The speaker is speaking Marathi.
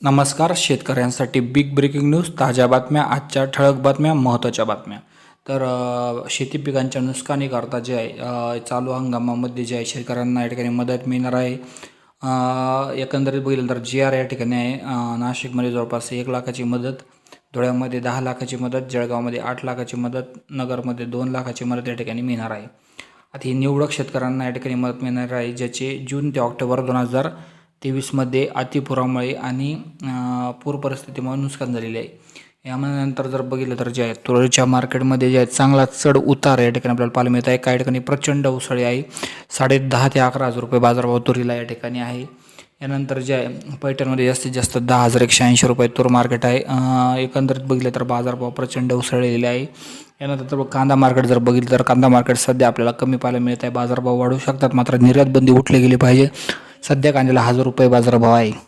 नमस्कार शेतकऱ्यांसाठी बिग ब्रेकिंग न्यूज ताज्या बातम्या आजच्या ठळक बातम्या महत्त्वाच्या बातम्या. तर शेती पिकांच्या नुकसानीकरता जे आहे चालू हंगामामध्ये जे आहे शेतकऱ्यांना या ठिकाणी मदत मिळणार आहे. एकंदरीत बघितलं तर जी आर या ठिकाणी आहे. नाशिकमध्ये जवळपास एक लाखाची मदत धुळ्यामध्ये दहा लाखाची मदत जळगावमध्ये आठ लाखाची मदत नगरमध्ये दोन लाखाची मदत या ठिकाणी मिळणार आहे. आता ही निवडक शेतकऱ्यांना या ठिकाणी मदत मिळणार आहे ज्याचे जून ते ऑक्टोबर दोन हजार तेवीसमध्ये अतिपुरामुळे आणि पूर परिस्थितीमुळे नुकसान झालेले आहे. यानंतर जर बघितलं तर जे आहे तुरीच्या मार्केटमध्ये जे आहे चांगला चढ उतार या ठिकाणी आपल्याला पाहायला मिळत आहे. काही ठिकाणी प्रचंड उसळी आहे. साडे दहा ते अकरा हजार रुपये बाजारभाव तुरीला या ठिकाणी आहे. यानंतर जे आहे पैठणमध्ये जास्तीत जास्त दहा हजार एकशे ऐंशी रुपये तूर मार्केट आहे. एकंदरीत बघितलं तर बाजारभाव प्रचंड उसळलेले आहे. यानंतर तर कांदा मार्केट जर बघितलं तर कांदा मार्केट सध्या आपल्याला कमी पाहायला मिळत आहे. बाजारभाव वाढू शकतात मात्र निर्यात बंदी उठली गेली पाहिजे. सध्या कांद्याला हजार रुपये बाजारभाव आहे.